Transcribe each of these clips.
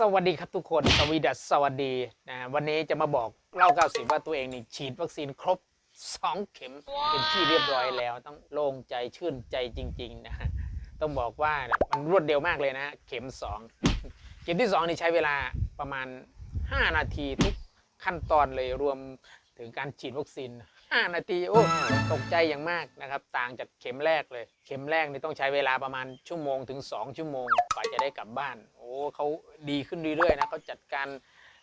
สวัสดีครับทุกคนสวีดัสสวัสดีนะวันนี้จะมาบอกเล่าเก้าสิบว่าตัวเองนี่ฉีดวัคซีนครบ 2 เข็มเป็นที่เรียบร้อยแล้วต้องโล่งใจชื่นใจจริง ๆนะฮะต้องบอกว่ามันรวดเร็วมากเลยนะ เข็ม 2 เข็มที่ 2 นี่ใช้เวลาประมาณ 5 นาทีทุกขั้นตอนเลยรวม ถึงการฉีดวัคซีน 5 นาทีโอ้ตกใจอย่างมากนะครับ ต่างจากเข็มแรกเลย เข็มแรกนี่ต้องใช้เวลาประมาณชั่วโมงถึง 2 ชั่วโมงกว่าจะได้กลับบ้าน โอ้เขาดีขึ้นเรื่อยๆนะเขาจัดการ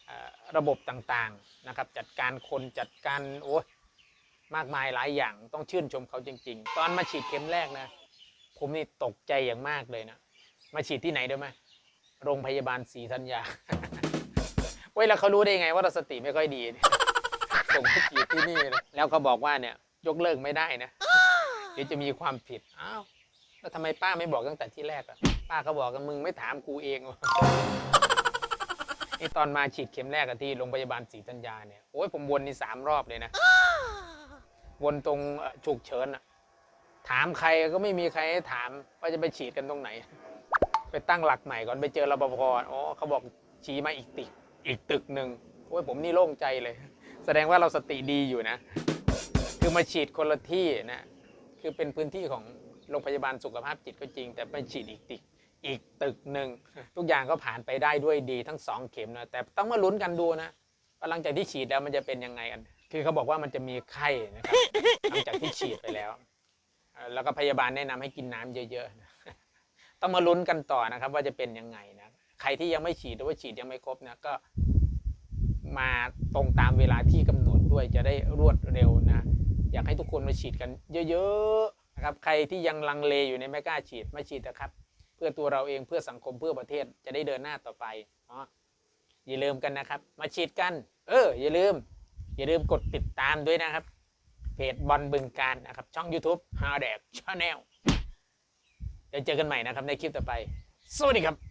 เอ่อระบบต่างๆนะครับ จัดการคนจัดการโอ้ยมากมายหลายอย่างต้องชื่นชมเขาจริง ๆ ตอนมาฉีดเข็มแรกนะ ผมนี่ตกใจอย่างมากเลยนะ มาฉีดที่ไหนได้ไหมโรงพยาบาลศรีธัญญาเว้ยแล้วเขารู้ได้ยังไงว่าเราสติไม่ค่อยดีเนี่ย ส่งไปฉีดที่นี่นะแล้วเขาบอกว่าเนี่ยยกเลิกไม่ได้นะ เดี๋ยวจะมีความผิด อ้าว แล้วทำไมป้าไม่บอกตั้งแต่ที่แรกอะป้าก็บอกกับมึงไม่ถามกูเองวะไอตอนมาฉีดเข็มแรกอะที่โรงพยาบาลศรีธัญญาเนี่ย โอ้ยผมวนนี่สามรอบเลยนะ วนตรงเอ่อฉุกเฉินอะถามใครก็ไม่มีใครให้ถามว่าจะไปฉีดกันตรงไหน ไปตั้งหลักใหม่ก่อนไปเจอรปภอ๋อเขาบอกชี้มาอีกตึก อีกตึกหนึ่งโอ้ยผมนี่โล่งใจเลย แสดงว่าเราสติดีอยู่นะ คือมาฉีดคนละที่นะ คือเป็นพื้นที่ของโรงพยาบาลสุขภาพจิตก็จริง แต่ไปฉีดอีกตึกอีกตึกหนึ่งทุกอย่างก็ผ่านไปได้ด้วยดีทั้งสองเข็มนะแต่ต้องมาลุ้นกันดูนะว่าหลังจากที่ฉีดแล้วมันจะเป็นยังไงกัน คือเขาบอกว่ามันจะมีไข้นะครับหลังจากที่ฉีดไปแล้ว แล้วก็พยาบาลแนะนำให้กินน้ำเยอะๆ ต้องมาลุ้นกันต่อนะครับ ว่าจะเป็นยังไงนะ ใครที่ยังไม่ฉีดหรือว่าฉีดยังไม่ครบนะก็ มาตรงตามเวลาที่กำหนดด้วยจะได้รวดเร็วนะ อยากให้ทุกคนมาฉีดกันเยอะๆนะครับใครที่ยังลังเลอยู่ในไม่กล้าฉีดมาฉีดนะครับ เพื่อตัวเราเองเพื่อสังคมเพื่อประเทศจะได้เดินหน้าต่อไปเนาะอย่าลืมกันนะครับ มาฉีดกัน เออ อย่าลืม อย่าลืมกดติดตามด้วยนะครับ เพจบอลบึงการนะครับ ช่อง YouTube ฮาแดกชาแนลเดี๋ยวเจอกันใหม่นะครับในคลิปต่อไป สวัสดีครับ